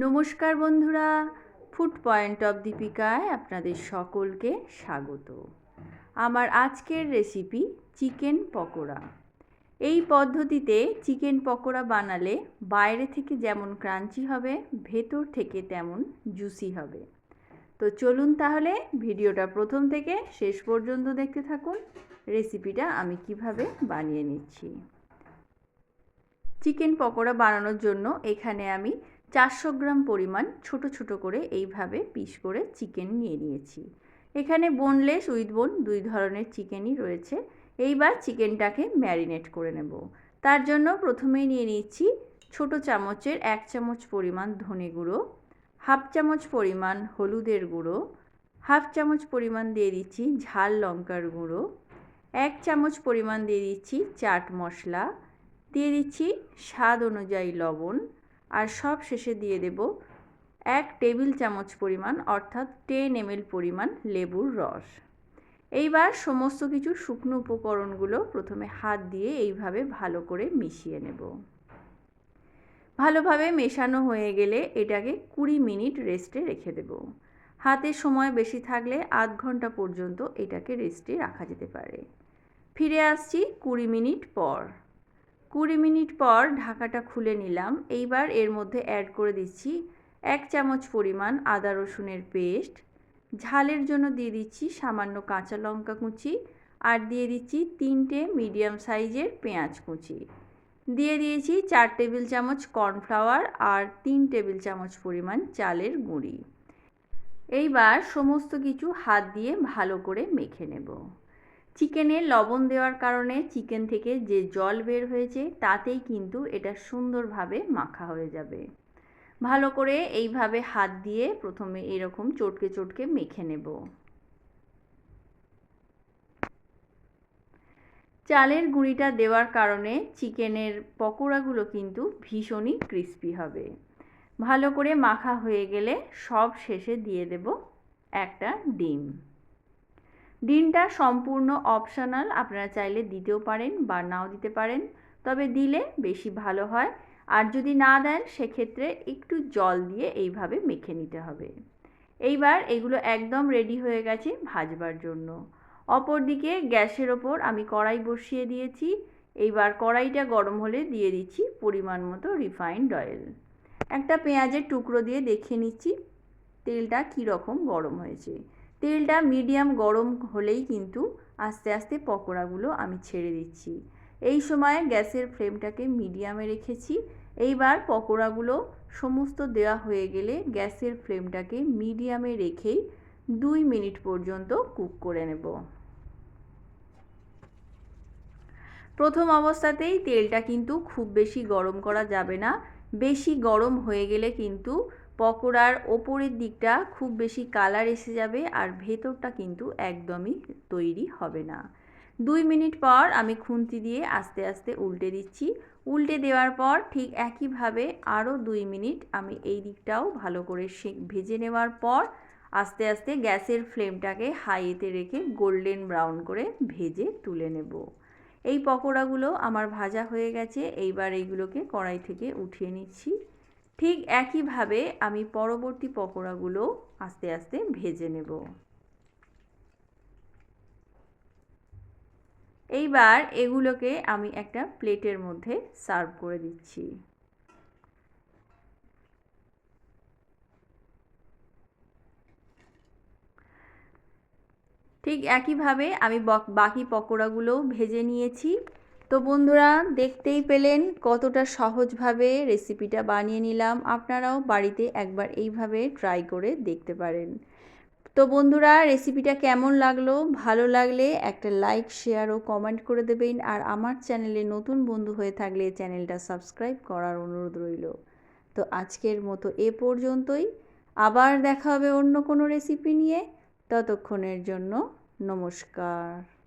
নমস্কার বন্ধুরা food point of দীপিকায় আপনাদের সকলকে স্বাগত। আমার আজকের রেসিপি চিকেন পকোড়া। এই পদ্ধতিতে চিকেন পকোড়া বানালে বাইরে থেকে যেমন ক্রাঞ্চি হবে, ভেতর থেকে তেমন জুসি হবে। তো চলুন তাহলে ভিডিওটা প্রথম থেকে শেষ পর্যন্ত দেখতে থাকুন রেসিপিটা আমি কীভাবে বানিয়ে নিচ্ছি। চিকেন পকোড়া বানানোর জন্য এখানে আমি চারশো গ্রাম পরিমাণ ছোট ছোট করে এইভাবে পিস করে চিকেন নিয়ে নিয়েছি। এখানে বোনলেস উইথ বোন দুই ধরনের চিকেনই রয়েছে। এইবার চিকেনটাকে ম্যারিনেট করে নেব। তার জন্য প্রথমেই নিয়ে নিচ্ছি ছোট চামচের এক চামচ পরিমাণ ধনে গুঁড়ো, হাফ চামচ পরিমাণ হলুদের গুঁড়ো, হাফ চামচ পরিমাণ দিয়ে দিচ্ছি ঝাল লঙ্কার গুঁড়ো, এক চামচ পরিমাণ দিয়ে দিচ্ছি চাট মশলা, দিয়ে দিচ্ছি স্বাদ অনুযায়ী লবণ আর সব শেষে দিয়ে দেব এক টেবিল চামচ পরিমাণ, অর্থাৎ টেন এমএল পরিমাণ লেবুর রস। এইবার সমস্ত কিছু শুকনো উপকরণগুলো প্রথমে হাত দিয়ে এইভাবে ভালো করে মিশিয়ে নেব। ভালোভাবে মেশানো হয়ে গেলে এটাকে কুড়ি মিনিট রেস্টে রেখে দেব। হাতে সময় বেশি থাকলে আধ ঘণ্টা পর্যন্ত এটাকে রেস্টে রাখা যেতে পারে। ফিরে আসছি কুড়ি মিনিট পর। কুড়ি মিনিট পর ঢাকাটা খুলে নিলাম। এইবার এর মধ্যে অ্যাড করে দিচ্ছি এক চামচ পরিমাণ আদা রসুনের পেস্ট ঝালের জন্য দিয়ে দিচ্ছি সামান্য কাঁচা লঙ্কা কুচি আর দিয়ে দিচ্ছি তিনটে মিডিয়াম সাইজের পেঁয়াজ কুচি। দিয়ে দিয়েছি চার টেবিল চামচ কর্নফ্লাওয়ার আর তিন টেবিল চামচ পরিমাণ চালের গুঁড়ি। এইবার সমস্ত কিছু হাত দিয়ে ভালো করে মেখে নেব। চিকেনে লবণ দেওয়ার কারণে চিকেন থেকে যে জল বের হয়েছে, তাতেই কিন্তু এটা সুন্দরভাবে মাখা হয়ে যাবে। ভালো করে এইভাবে হাত দিয়ে প্রথমে এরকম চটকে চটকে মেখে নেব। চালের গুঁড়িটা দেওয়ার কারণে চিকেনের পকোড়াগুলো কিন্তু ভীষণই ক্রিস্পি হবে। ভালো করে মাখা হয়ে গেলে সব শেষে দিয়ে দেব একটা ডিম। ডিমটা সম্পূর্ণ অপশনাল আপনারা চাইলে দিতেও পারেন বা নাও দিতে পারেন, তবে দিলে বেশি ভালো হয়। আর যদি না দেন, সেক্ষেত্রে একটু জল দিয়ে এইভাবে মেখে নিতে হবে। এইবার এগুলো একদম রেডি হয়ে গেছে ভাজবার জন্য। অপরদিকে গ্যাসের ওপর আমি কড়াই বসিয়ে দিয়েছি। এইবার কড়াইটা গরম হলে দিয়ে দিচ্ছি পরিমাণ মতো রিফাইন্ড অয়েল একটা পেঁয়াজের টুকরো দিয়ে দেখে নিচ্ছি, তেলটা কীরকম গরম হয়েছে। তেলটা মিডিয়াম গরম হলেই কিন্তু আস্তে আস্তে পকোড়াগুলো আমি ছেড়ে দিচ্ছি। এই সময় গ্যাসের ফ্লেমটাকে মিডিয়ামে রেখেছি। এইবার পকোড়াগুলো সমস্ত দেওয়া হয়ে গেলে গ্যাসের ফ্লেমটাকে মিডিয়ামে রেখেই দুই মিনিট পর্যন্ত কুক করে নেব। প্রথম অবস্থাতেই তেলটা কিন্তু খুব বেশি গরম করা যাবে না। বেশি গরম হয়ে গেলে কিন্তু পকোড়ার ওপরের দিকটা খুব বেশি কালার এসে যাবে আর ভেতরটা কিন্তু একদমই তৈরি হবে না। দুই মিনিট পর আমি খুন্তি দিয়ে আস্তে আস্তে উল্টে দিচ্ছি। উল্টে দেওয়ার পর ঠিক একইভাবে আরও দুই মিনিট আমি এই দিকটাও ভালো করে ভেজে নেওয়ার পর আস্তে আস্তে গ্যাসের ফ্লেমটাকে হাইতে রেখে গোল্ডেন ব্রাউন করে ভেজে তুলে নেব। এই পকোড়াগুলো আমার ভাজা হয়ে গেছে, এইবার এইগুলোকে কড়াই থেকে উঠিয়ে নিচ্ছি। ঠিক একইভাবে আমি পরবর্তী পকোড়াগুলো আস্তে আস্তে ভেজে নেব। এইবার এগুলোকে আমি একটা প্লেটের মধ্যে সার্ভ করে দিচ্ছি। ঠিক একইভাবে আমি বাকি পকোড়াগুলোও ভেজে নিয়েছি। তো বন্ধুরা, দেখতেই পেলেন কতটা সহজভাবে রেসিপিটা বানিয়ে নিলাম। আপনারাও বাড়িতে একবার এইভাবে ট্রাই করে দেখতে পারেন। তো বন্ধুরা, রেসিপিটা কেমন লাগল? ভালো লাগলে একটা লাইক, শেয়ার ও কমেন্ট করে দেবেন। আর আমার চ্যানেলে নতুন বন্ধু হয়ে থাকলে চ্যানেলটা সাবস্ক্রাইব করার অনুরোধ রইল। তো আজকের মতো এ পর্যন্তই। আবার দেখা হবে অন্য কোনো রেসিপি নিয়ে। ততক্ষণের জন্য নমস্কার।